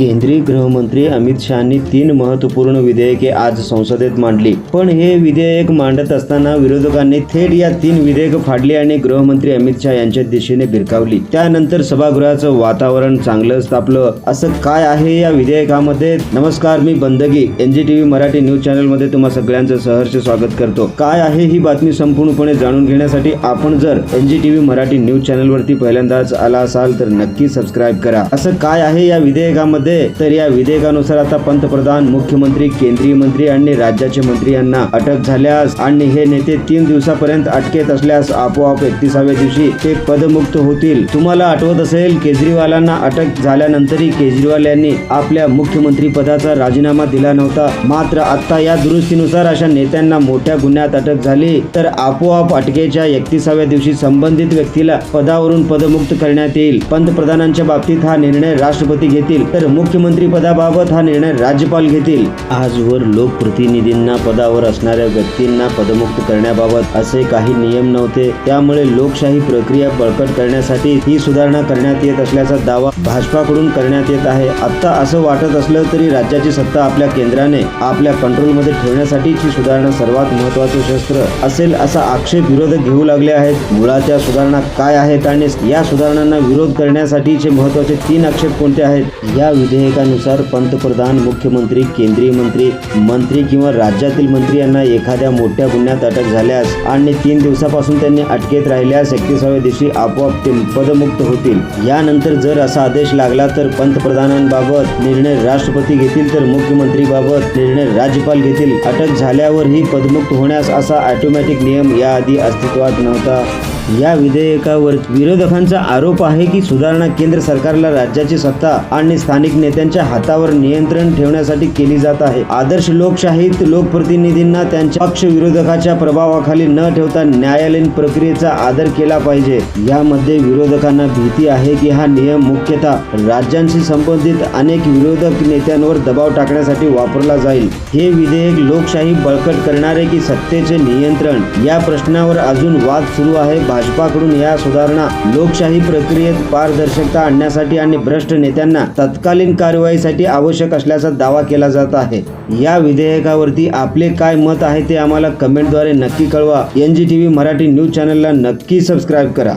केंद्रीय गृहमंत्री अमित शहानी तीन महत्त्वपूर्ण विधेयके आज संसदेत मांडली. पण हे विधेयक मांडत असताना विरोधकांनी थेट या तीन विधेयक फाडली आणि गृहमंत्री अमित शहा यांच्या दिशेने भिरकावली त्यानंतर सभागृहाचं वातावरण चांगलं तापलं असं काय आहे या विधेयकामध्ये? नमस्कार मी बंदगी एनजीटीव्ही मराठी न्यूज चॅनलमध्ये तुम्हा सगळ्यांचं सहर्ष स्वागत करतो. काय आहे ही बातमी संपूर्णपणे जाणून घेण्यासाठी आपण जर एनजीटीव्ही मराठी न्यूज चॅनल वरती पहिल्यांदाच आला असाल तर नक्की सबस्क्राईब करा. असं काय आहे या विधेयकामध्ये? तर या विधेयकानुसार आता पंतप्रधान मुख्यमंत्री केंद्रीय मंत्री आणि राज्याचे मंत्री यांना अटक झाल्यास आणि हे नेते तीन दिवसापर्यंत अटकेत असल्यास आपोआप एकतीसाव्या दिवशी ते पदमुक्त होतील. तुम्हाला आठवत असेल केजरीवालांना अटक झाल्यानंतरही केजरीवाल यांनी आपल्या मुख्यमंत्री पदाचा राजीनामा दिला नव्हता. मात्र आता या दुरुस्तीनुसार अशा नेत्यांना मोठ्या गुन्ह्यात अटक झाली. तर आपोआप अटकेच्या एकतीसाव्या दिवशी संबंधित व्यक्तीला पदावरून पदमुक्त करण्यात येईल. पंतप्रधानांच्या बाबतीत हा निर्णय राष्ट्रपती घेतील. तर मुख्यमंत्रीपदाबाबत हा निर्णय राज्यपाल घेतील. आजवर लोकप्रतिनिधींना पदावर असणाऱ्या व्यक्तींना पदमुक्त करण्याबाबत असे काही नियम नव्हते. त्यामुळे लोकशाही प्रक्रिया बळकट करण्यासाठी ही सुधारणा करण्यात येत असल्याचा दावा भाजपाकडून करण्यात येत आहे. आता असं वाटत असलं तरी राज्याची सत्ता आपल्या केंद्राने आपल्या कंट्रोलमध्ये ठेवण्यासाठीची सुधारणा सर्वात महत्वाचं शस्त्र असेल असा आक्षेप विरोधक घेऊ लागले आहेत. मुळात या सुधारणा काय आहेत आणि या सुधारणांना विरोध करण्यासाठीचे महत्त्वाचे तीन आक्षेप कोणते आहेत? या विधेयकानुसार पंतप्रधान मुख्यमंत्री केंद्रीय मंत्री मंत्री किंवा राज्यातील मंत्री यांना एखाद्या मोठ्या गुन्ह्यात अटक झाल्यास आणि तीन दिवसापासून त्यांनी अटकेत राहिल्यास एकतीसाव्या दिवशी आपोआप ते पदमुक्त होतील. यानंतर जर असा आदेश लागला तर पंतप्रधानांबाबत निर्णय राष्ट्रपती घेतील तर मुख्यमंत्रीबाबत निर्णय राज्यपाल घेतील. अटक झाल्यावर ही पदमुक्त होण्यास असा ऑटोमॅटिक नियम याआधी अस्तित्वात नव्हता. या विधेयकावर विरोधकांचा आरोप आहे की सुधारणा केंद्र सरकारला राज्याची सत्ता आणि स्थानिक नेत्यांच्या हातावर नियंत्रण ठेवण्यासाठी केली जात आहे. आदर्श लोकशाहीत लोकप्रतिनिधींना त्यांच्या पक्ष विरोधकाच्या प्रभावाखाली न ठेवता न्यायालयीन प्रक्रियेचा आदर केला पाहिजे. यामध्ये विरोधकांना भीती आहे की हा नियम मुख्यतः राज्यांशी संबंधित अनेक विरोधक नेत्यांवर दबाव टाकण्यासाठी वापरला जाईल. हे विधेयक लोकशाही बळकट करणारे की सत्तेचे नियंत्रण? या प्रश्नावर अजून वाद सुरू आहे. भाजपाकडून या सुधारणा लोकशाही प्रक्रियेत पारदर्शकता आणण्यासाठी आणि भ्रष्ट नेत्यांना तत्कालीन कारवाईसाठी आवश्यक असल्याचा दावा केला जात आहे. या विधेयकावरती आपले काय मत आहे ते आम्हाला कमेंटद्वारे नक्की कळवा. N G T V Marathi news चॅनलला नक्की सबस्क्राईब करा.